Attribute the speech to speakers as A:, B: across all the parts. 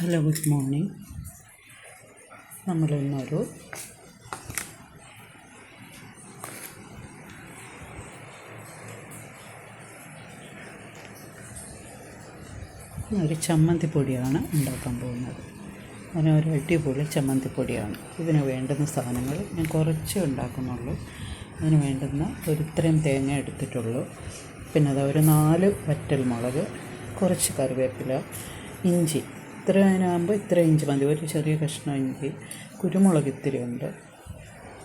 A: Hello good morning നമ്മളിന്നൊരു ഒരു ചമ്മന്തിപ്പൊടിയാണ് ഉണ്ടാക്കാൻ പോകുന്നത്. അങ്ങനെ ഒരു അടിപൊളി ചമ്മന്തിപ്പൊടിയാണ്. ഇതിന് വേണ്ടുന്ന സാധനങ്ങൾ ഞാൻ കുറച്ച് ഉണ്ടാക്കുന്നുള്ളൂ. അതിന് വേണ്ടുന്ന ഒരു ഇത്രയും തേങ്ങ എടുത്തിട്ടുള്ളൂ. പിന്നെ അത് ഒരു നാല് വറ്റൽ മുളക് കുറച്ച് കറിവേപ്പില ഇഞ്ചി ഇത്ര അതിനാകുമ്പോൾ ഇത്ര ഇഞ്ച് മതി. ഒരു ചെറിയ കഷ്ണം ഇഞ്ചി കുരുമുളക് ഇത്തിരി ഉണ്ട്.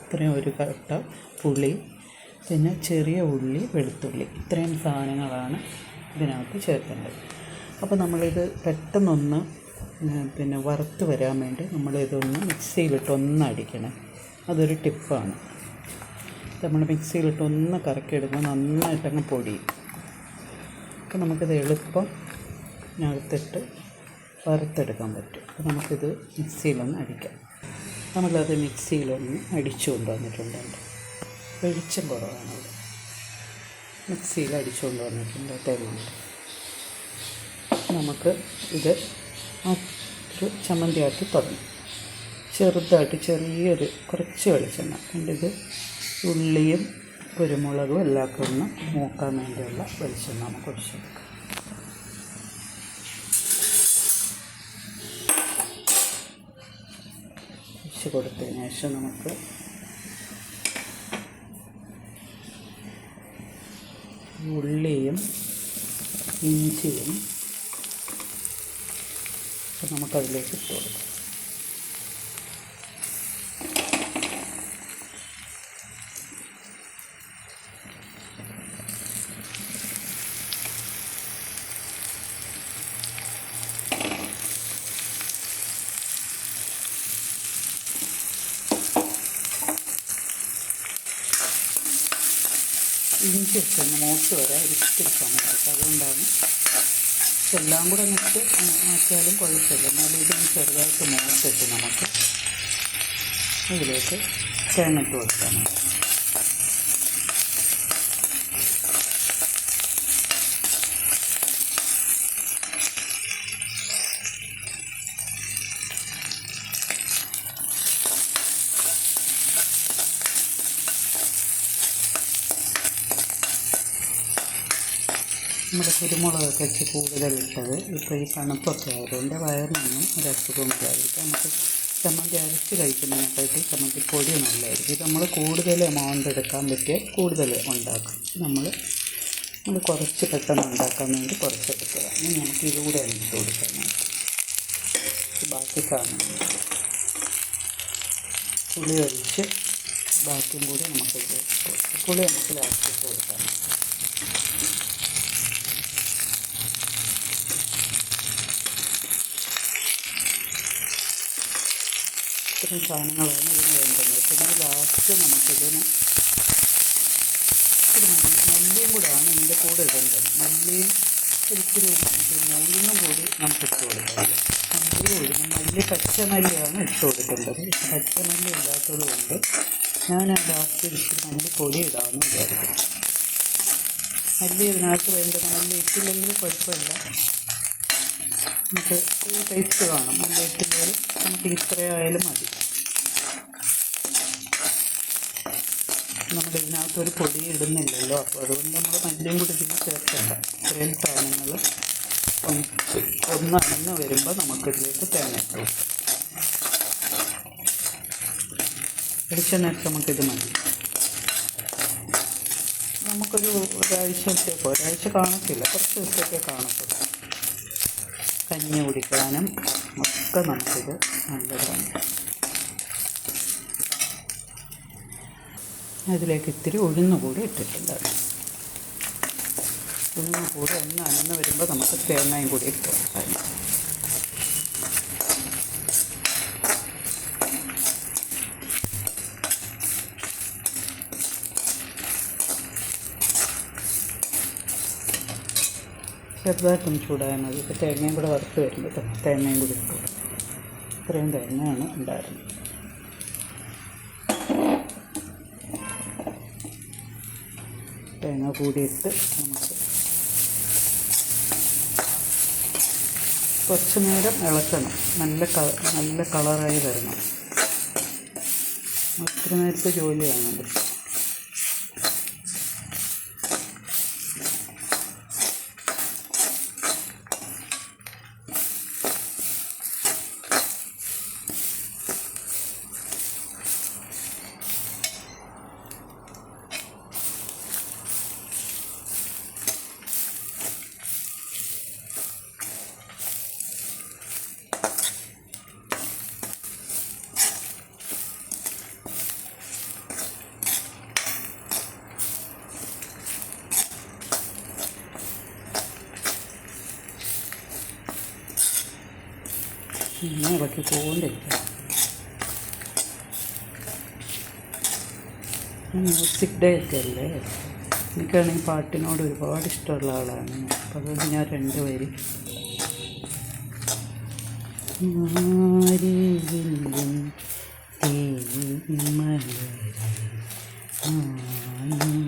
A: ഇത്രയും ഒരു കട്ട പുളി പിന്നെ ചെറിയ ഉള്ളി വെളുത്തുള്ളി. ഇത്രയും സാധനങ്ങളാണ് ഇതിനകത്ത് ചേർക്കേണ്ടത്. അപ്പോൾ നമ്മളിത് പെട്ടെന്നൊന്ന് പിന്നെ വറുത്ത് വരാൻ വേണ്ടി നമ്മളിതൊന്ന് മിക്സിയിലിട്ട് ഒന്ന് അടിക്കണം. അതൊരു ടിപ്പാണ്. നമ്മൾ മിക്സിയിലിട്ട് ഒന്ന് കറക്കിയെടുക്കുമ്പോൾ നന്നായിട്ടങ്ങ് പൊടി അപ്പോൾ നമുക്കിത് എളുപ്പം ഇതിനകത്തിട്ട് വറുത്തെടുക്കാൻ പറ്റും. അപ്പോൾ നമുക്കിത് മിക്സിയിലൊന്ന് അടിക്കാം. നമ്മളത് മിക്സിയിലൊന്ന് അടിച്ചു കൊണ്ടുവന്നിട്ടുണ്ട്. വെളിച്ചം കുറവാണ് മിക്സിയിൽ അടിച്ചു കൊണ്ടുവന്നിട്ടുണ്ട് തേങ്ങ. നമുക്ക് ഇത് ഒരു ചമ്മന്തിയാക്കി തുടങ്ങും. ചെറുതായിട്ട് ചെറിയൊരു കുറച്ച് വെളിച്ചെണ്ണ. ഇത് ഉള്ളിയും കുരുമുളകും എല്ലാം ഒക്കെ ഒന്ന് മൂക്കാൻ വേണ്ടിയുള്ള വെളിച്ചെണ്ണ നമുക്ക് ഒഴിച്ചെടുക്കാം. കൊടുത്തതിന് ശേഷം നമുക്ക് ഉള്ളിയും ഇഞ്ചിയും നമുക്കതിലേക്ക് ഇട്ട് കൊടുക്കാം. ഒക്കെ ഒന്ന് മൂത്ത് വരാൻ ഒരിച്ചിരി സമയം അതുകൊണ്ടാണ് എല്ലാം കൂടെ മിക്സ് ആക്കിയാലും കുഴപ്പമില്ല. എന്നാലും ഇതൊന്ന് ചെറുതായിട്ട് മൂത്തിട്ട് നമുക്ക് ഇതിലേക്ക് തേങ്ങയിട്ട് കൊടുക്കാം. നമ്മുടെ കുരുമുളകൊക്കെ വെച്ച് കൂടുതലിട്ടത്. ഇപ്പോൾ ഈ തണുപ്പൊക്കെ ആയതുകൊണ്ട് വയറിനൊന്നും ഒരു അസുഖവും ഇല്ലാതിരിക്കും നമുക്ക് ചമ്മന്തി അരച്ച് കഴിക്കുന്നതിനെക്കാട്ടി ചമ്മന്തി പൊടി നല്ലതായിരിക്കും. നമ്മൾ കൂടുതൽ എമൗണ്ട് എടുക്കാൻ പറ്റിയ കൂടുതൽ ഉണ്ടാക്കും. നമ്മൾ നമ്മൾ കുറച്ച് പെട്ടെന്ന് ഉണ്ടാക്കാൻ വേണ്ടി കുറച്ച് ഇനി നമുക്ക് ഇതുകൂടെ ഇട്ട് കൊടുക്കാനായിട്ട് ബാക്കി സാധനം പുളി ഒഴിച്ച് ബാക്കിയും കൂടി നമുക്ക് പുളി നമുക്ക് ലാസ്റ്റ് കൊടുക്കാം. ഇത്രയും സാധനങ്ങളാണ് ഇതിന് വേണ്ടുന്നത് പിന്നെ ലാസ്റ്റ് നമുക്കിതിന് മല്ലി മല്ലിയും കൂടെയാണ് ഇതിന്റെ കൂടെ ഇടേണ്ടത്. മല്ലിയും ഒരിക്കലും പിന്നെ ഉഴുന്നും കൂടി നമുക്ക് ഇട്ട് കൊടുക്കാം. മല്ലി പച്ച മല്ലി പച്ചമല്ലിയാണ് ഇട്ട് കൊടുക്കേണ്ടത്. പച്ചമല്ലി ഇല്ലാത്തത് കൊണ്ട് ഞാൻ ആ ലാസ്റ്റ് ഇച്ചിരി മല്ലി പൊടി ഇടാമെന്ന് വിചാരിക്കും മല്ലി ഇതിനകത്ത് വേണ്ടത് മല്ലി ഇട്ടില്ലെങ്കിൽ കുഴപ്പമില്ല. നമുക്ക് ടേസ്റ്റ് കാണും. മല്ലിയിട്ടില്ലെങ്കിൽ നമുക്ക് ഇത്രയായാലും മതി. നമ്മൾ ഒരു പൊടി ഇടുന്നില്ലല്ലോ. അപ്പോൾ അതുകൊണ്ട് നമ്മൾ മല്ലിയും കൂടി ഇതിന് ചേർക്കണ്ട. ഇത്രയും സാധനങ്ങൾ ഒന്ന് വരുമ്പോൾ നമുക്കിതിലേക്ക് തേങ്ങ ഇട്ട് നേരത്തെ വെളിച്ചെണ്ണയ്ക്ക് നമുക്കിത് മതി. നമുക്കൊരു ഒരാഴ്ചത്തേക്കോ ഒരാഴ്ച കാണത്തില്ല. കുറച്ച് ദിവസത്തേക്കേ കാണത്തുള്ളൂ. കഞ്ഞി കുടിക്കാനും ഒക്കെ നമുക്കിത് നല്ലതാണ്. അതിലേക്ക് ഇത്തിരി ഉഴുന്ന് കൂടി ഇട്ടിട്ടുണ്ട്. ഉഴുന്ന് കൂടി ഒന്ന് അനന്ന് വരുമ്പോൾ നമുക്ക് തേങ്ങയും കൂടി ഇട്ട് കൊടുക്കാം. ചെറുതായിട്ടൊന്ന് ചൂടായാൽ മതി. ഇപ്പോൾ തേങ്ങയും കൂടെ വറുത്ത് വരുമ്പോൾ തേങ്ങയും കൂടി ഇട്ടു. ഇത്രയും തേങ്ങയാണ് ഉണ്ടായിരുന്നത്. തേങ്ങ കൂടിയിട്ട് നമുക്ക് കുറച്ച് നേരം ഇളക്കണം. നല്ല ക നല്ല കളറായി വരണം. അത്ര നേരത്തെ ജോലിയാണത് ഇങ്ങനെ ഇളക്കി പോകൊണ്ടിരിക്കണം മ്യൂസിക് ഡേ ഒക്കെ അല്ലേ? എനിക്കാണെങ്കിൽ പാട്ടിനോട് ഒരുപാട് ഇഷ്ടമുള്ള ആളാണ്. അപ്പോൾ അതുകൊണ്ട് ഞാൻ രണ്ട് വരി ആരിവില്ലും തേന്മലരെ ആനും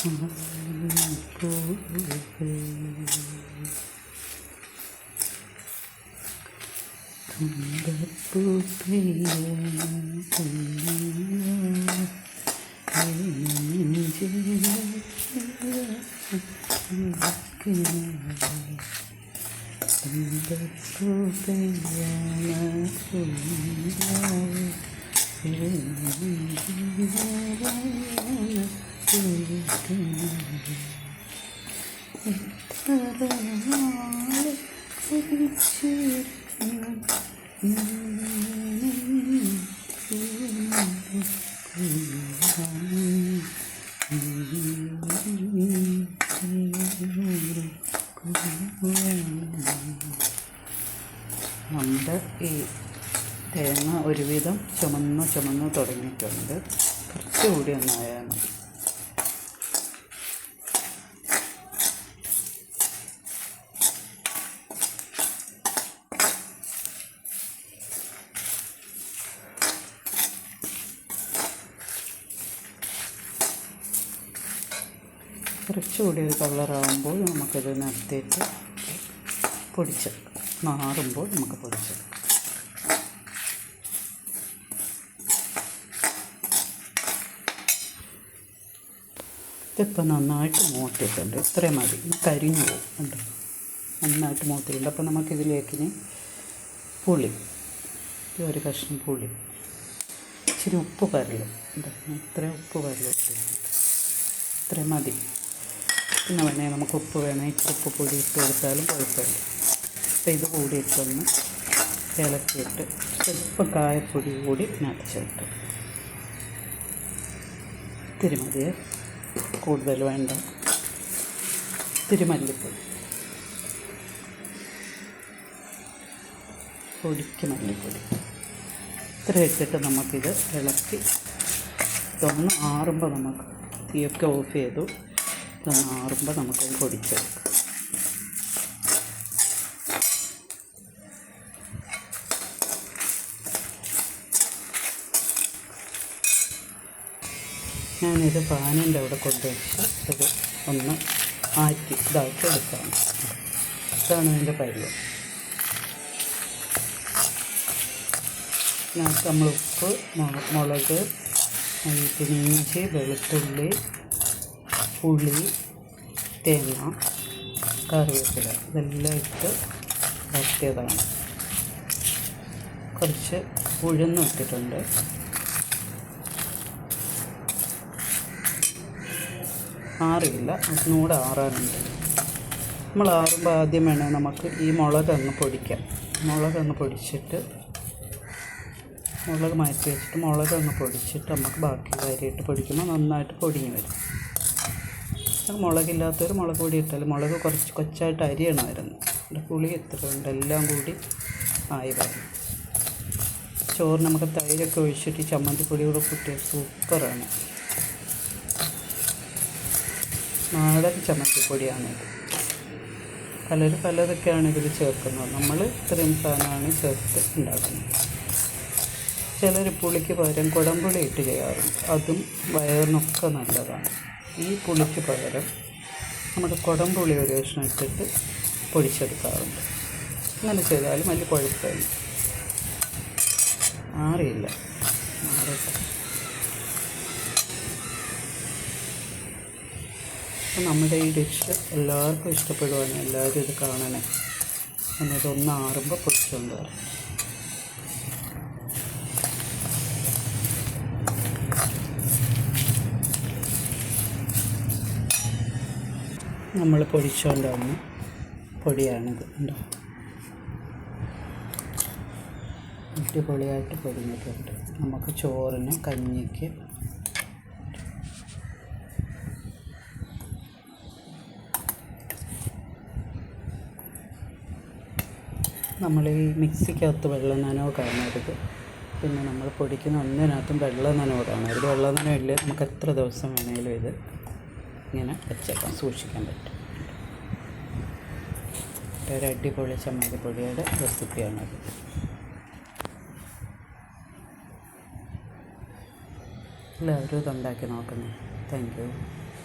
A: തുമ്പപ്പൂ പ്രിയ തുമ്പപ്പൂ പ്രിയ നമ്മുടെ ഈ തേങ്ങ ഒരുവിധം ചുമന്ന് ചുമന്ന് തുടങ്ങിയിട്ടുണ്ട്. കുറച്ചുകൂടി ഒന്നായാൽ മതി. കുറച്ചുകൂടി ഒരു കളറാകുമ്പോൾ നമുക്കിത് നിർത്തിയിട്ട് പൊടിച്ചെടുക്കാം നാറുമ്പോൾ നമുക്ക് പൊടിച്ചെടുക്കാം ഇതിപ്പോൾ നന്നായിട്ട് മൂത്തിട്ടുണ്ട്. ഇത്രയും മതി. കരിഞ്ഞു പോകും ഉണ്ട് നന്നായിട്ട് മൂത്തിട്ടുണ്ട്. അപ്പോൾ നമുക്കിതിലേക്കിനി പുളി. ഒരു കഷ്ണം പുളി. ഇച്ചിരി ഉപ്പ് കരൽ ഇത്രയും ഉപ്പ് കരൽ ഇത്രയും മതി. പിന്നെ വേണേ നമുക്ക് ഉപ്പ് വേണേ. ഉപ്പ് പൊടി ഇട്ട് കൊടുത്താലും കുഴപ്പമില്ല. അപ്പോൾ ഇത് കൂടിയിട്ടൊന്ന് ഇളക്കിയിട്ട് സ്വല്പം കായപ്പൊടി കൂടി നനച്ചിട്ട് ഇത്തിരി മതിയെ കൂടുതൽ വേണ്ട. ഇത്തിരി മല്ലിപ്പൊടി. പൊടിക്ക് മല്ലിപ്പൊടി. ഇത്ര ഇട്ടിട്ട് നമുക്കിത് ഇളക്കി ഇതൊന്ന് ആറുമ്പോൾ നമുക്ക് തീയൊക്കെ ഓഫ് ചെയ്തു. ആറുമ്പോൾ നമുക്കത് പൊടിച്ചെടുക്കാം. ഞാനിത് പാനിന്റെ അവിടെ കൊണ്ടുവച്ച് ഇത് ഒന്ന് ആറ്റി ഇതാക്കി എടുക്കാം. ഇതാണ് ഇതിന്റെ പരിവ് നമ്മൾ ഉപ്പ് മുളക് പിന്നെ ഇഞ്ചി വെളുത്തുള്ളി പുളി തേങ്ങ കറിവേപ്പില ഇതെല്ലാം ഇട്ട് വരട്ടിയതാണ് കുറച്ച് ഉഴുന്ന് ഇട്ടിട്ടുണ്ട്. ആറില്ല അതിനൂടെ ആറാനുണ്ട്. നമ്മൾ ആറുമ്പോൾ ആദ്യം വേണേൽ നമുക്ക് ഈ മുളക് അങ്ങ് പൊടിക്കാം. മുളക് അങ്ങ് പൊടിച്ചിട്ട് മുളക് മാറ്റി വെച്ചിട്ട് മുളക് അങ്ങ് പൊടിച്ചിട്ട് നമുക്ക് ബാക്കി കാര്യമായിട്ട് പൊടിക്കുമ്പോൾ നന്നായിട്ട് പൊടിഞ്ഞ് വരും. മുളകില്ലാത്തൊരു മുളക് പൊടി ഇട്ടാൽ മുളക് കുറച്ച് കൊച്ചായിട്ട് അരിയണമായിരുന്നു. ഇവിടെ പുളി എത്ര ഉണ്ട് എല്ലാം കൂടി ആയി വരും ചോറ് നമുക്ക് തൈരൊക്കെ ഒഴിച്ചിട്ട് ചമ്മന്തിപ്പൊടി കൂടെ കൂട്ടിയാൽ സൂപ്പറാണ്. നാടൻ ചമ്മന്തിപ്പൊടിയാണിത് പലരും പലതൊക്കെയാണ് ഇതിൽ ചേർക്കുന്നത്. നമ്മൾ ഇത്രയും സാധനമാണ് ചേർത്ത് ഉണ്ടാക്കുന്നത്. ചിലർ പുളിക്ക് പകരം കുടംപുളി ഇട്ട് ചെയ്യാറുണ്ട്. അതും വയറിനൊക്കെ നല്ലതാണ്. ഈ പുളിക്ക് പകരം നമ്മുടെ കുടംപുളി ഒരു കഷ്ണം ഇട്ടിട്ട് പൊടിച്ചെടുക്കാറുണ്ട്. അങ്ങനെ ചെയ്താലും വലിയ കുഴപ്പമില്ല. മാറിയില്ല. മാറിയിട്ട് അപ്പം നമ്മുടെ ഈ ഡിഷ് എല്ലാവർക്കും ഇഷ്ടപ്പെടുവാണ് എല്ലാവരും ഇത് കാണണേ എന്നിട്ട് ഒന്ന് ആറുമ്പോൾ പൊടിച്ചുകൊണ്ട് വരാം നമ്മൾ പൊടിച്ചുകൊണ്ട് വന്ന പൊടിയാണിത് ഉണ്ടോ അടിപൊളിയായിട്ട് പൊടിഞ്ഞിട്ടുണ്ട് നമുക്ക് ചോറിന് കഞ്ഞിക്ക് നമ്മൾ ഈ മിക്സിക്കകത്ത് വെള്ളം നനവ് കാണരുത് പിന്നെ നമ്മൾ പൊടിക്കുന്ന ഒന്നിനകത്തും വെള്ള നനവ് കാണരുത് വെള്ള നനവില്ല? നമുക്ക് എത്ര ദിവസം വേണേലും ഇത് ഇങ്ങനെ വെച്ചേക്കാം. സൂക്ഷിക്കാൻ പറ്റും. ഒരു അടിപൊളി ചമ്മന്തിപ്പൊടിയുടെ റെസിപ്പിയാണത് എല്ലാവരും ഇതുണ്ടാക്കി നോക്കുന്നത് താങ്ക് യു